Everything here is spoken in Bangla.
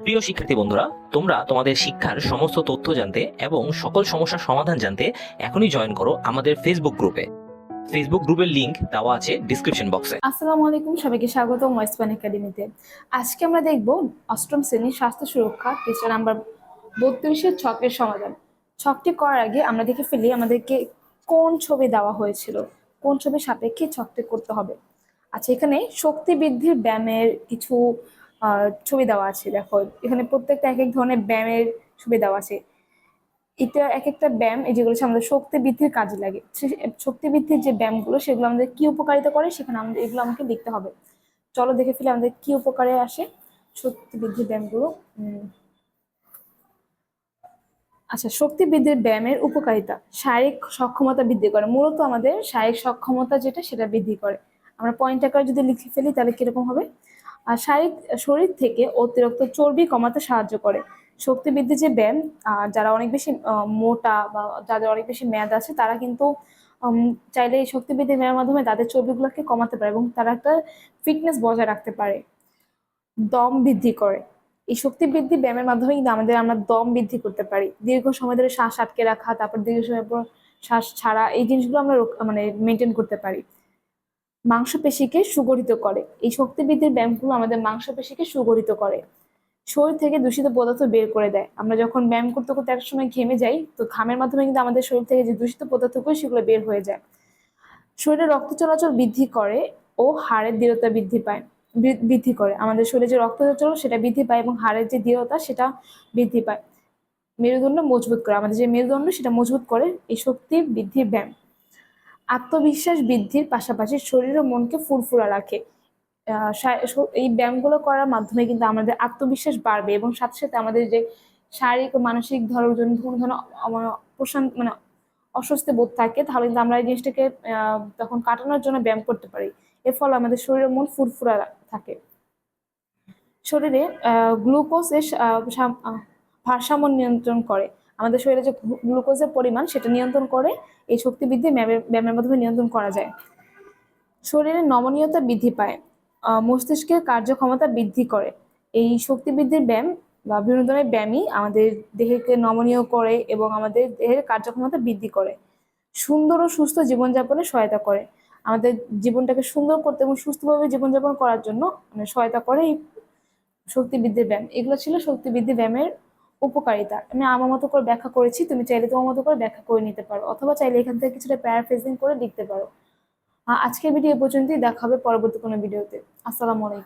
প্রিয় শিক্ষার্থী বন্ধুরা, তোমরা তোমাদের শিক্ষার সমস্ত তথ্য জানতে এবং সকল সমস্যার সমাধান জানতে এখনই জয়েন করো আমাদের ফেসবুক গ্রুপে ফেসবুক গ্রুপের লিংক দেওয়া আছে ডিসক্রিপশন বক্সে আসসালামু আলাইকুম, সবাইকে স্বাগত ওয়েস্টবান একাডেমিতে আজকে আমরা দেখব অষ্টম শ্রেণির স্বাস্থ্য সুরক্ষা পৃষ্ঠা নাম্বার বত্রিশের ছকের সমাধান। ছকটি করার আগে আমরা দেখে ফেলি আমাদেরকে কোন ছবি দেওয়া হয়েছিল, কোন ছবির সাপেক্ষে ছকটি করতে হবে। আচ্ছা এখানে শক্তি বৃদ্ধির ব্যায়ামের কিছু ছবি দেওয়া আছে, দেখো। এখানে প্রত্যেকটা এক এক ধরনের ব্যায়ামের ছবি দেওয়া আছে। এটা এক একটা ব্যায়াম, এই যেগুলো আমাদের শক্তি বৃদ্ধির কাজে লাগে। শক্তি বৃদ্ধির যে ব্যায়ামগুলো, সেগুলো আমাদের কি উপকারিতা করে, সেখানে আমাদের, এগুলো আমাকে লিখতে হবে। চলো দেখে ফেলে আমাদের কি উপকারে আসে শক্তি বৃদ্ধির ব্যায়ামগুলো। আচ্ছা শক্তি বৃদ্ধির ব্যায়ামের উপকারিতা, শারীরিক সক্ষমতা বৃদ্ধি করে। মূলত আমাদের শারীরিক সক্ষমতা যেটা, সেটা বৃদ্ধি করে। আমরা পয়েন্ট আকারে যদি লিখে ফেলি, তাহলে কীরকম হবে? শারীরিক, শরীর থেকে অতিরিক্ত চর্বি কমাতে সাহায্য করে। শক্তি বৃদ্ধি যে ব্যায়াম যারা অনেক বেশি মোটা বা যাদের অনেক বেশি মেয়াদ আছে, তারা কিন্তু চাইলে এই শক্তি বৃদ্ধি ব্যায়ামের মাধ্যমে তাদের চর্বিগুলোকে কমাতে পারে এবং তারা একটা ফিটনেস বজায় রাখতে পারে। দম বৃদ্ধি করে। এই শক্তি বৃদ্ধি ব্যায়ামের মাধ্যমে কিন্তু আমাদের, আমরা দম বৃদ্ধি করতে পারি। দীর্ঘ সময় ধরে শ্বাস আটকে রাখা, তারপর দীর্ঘ সময় পর শ্বাস ছাড়া, এই জিনিসগুলো আমরা মানে মেনটেন করতে পারি। মাংসপেশিকে সুগঠিত করে। এই শক্তি বৃদ্ধির ব্যায়ামগুলো আমাদের মাংসপেশিকে সুগঠিত করে। শরীর থেকে দূষিত পদার্থ বের করে দেয়। আমরা যখন ব্যায়াম করতে করতে এক সময় ঘেমে যাই, তো ঘামের মাধ্যমে কিন্তু আমাদের শরীর থেকে যে দূষিত পদার্থগুলো, সেগুলো বের হয়ে যায়। শরীরে রক্ত চলাচল বৃদ্ধি করে ও হাড়ের দৃঢ়তা বৃদ্ধি পায় বৃদ্ধি করে। আমাদের শরীরে যে রক্ত চলাচল, সেটা বৃদ্ধি পায় এবং হাড়ের যে দৃঢ়তা, সেটা বৃদ্ধি পায়। মেরুদণ্ড মজবুত করে। আমাদের যে মেরুদণ্ড, সেটা মজবুত করে এই শক্তি বৃদ্ধির ব্যায়াম। আত্মবিশ্বাস বৃদ্ধির পাশাপাশি শরীর ও মনকে ফুরফুরা রাখে। এই ব্যায়ামগুলো করার মাধ্যমে কিন্তু আমাদের আত্মবিশ্বাস বাড়বে এবং সাথে সাথে আমাদের যে শারীরিক ও মানসিক ধরো জন্য কোনো ধরনের অ- প্রশান্ত মানে অস্বস্তি বোধ থাকে, তাহলে কিন্তু আমরা এই জিনিসটাকে তখন কাটানোর জন্য ব্যায়াম করতে পারি। এর ফলে আমাদের শরীরের মন ফুরফুরা থাকে। শরীরে গ্লুকোজ এর ভারসাম্য নিয়ন্ত্রণ করে। আমাদের শরীরে যে গ্লুকোজের পরিমাণ সেটা নিয়ন্ত্রণ করে এই শক্তি বৃদ্ধি ব্যায়ামের মাধ্যমে নিয়ন্ত্রণ করা যায়। শরীরের নমনীয়তা বৃদ্ধি পায় মস্তিষ্কের কার্যক্ষমতা বৃদ্ধি করে। এই শক্তি বৃদ্ধির ব্যায়াম বা বিভিন্ন ধরনের ব্যায়ামই আমাদের দেহকে নমনীয় করে এবং আমাদের দেহের কার্যক্ষমতা বৃদ্ধি করে। সুন্দর ও সুস্থ জীবনযাপনে সহায়তা করে। আমাদের জীবনটাকে সুন্দর করতে এবং সুস্থভাবে জীবনযাপন করার জন্য মানে সহায়তা করে এই শক্তি বৃদ্ধির ব্যায়াম। এগুলো ছিল শক্তি বৃদ্ধি ব্যায়ামের উপকারিতা। আমি আমার মতো করে ব্যাখ্যা করেছি, তুমি চাইলে তোমার মতো করে ব্যাখ্যা করে নিতে পারো, অথবা চাইলে এখান থেকে কিছুটা প্যারাফ্রেজিং করে লিখতে পারো। আজকের ভিডিও পর্যন্তই, দেখা হবে পরবর্তী কোনো ভিডিওতে আসসালামু আলাইকুম।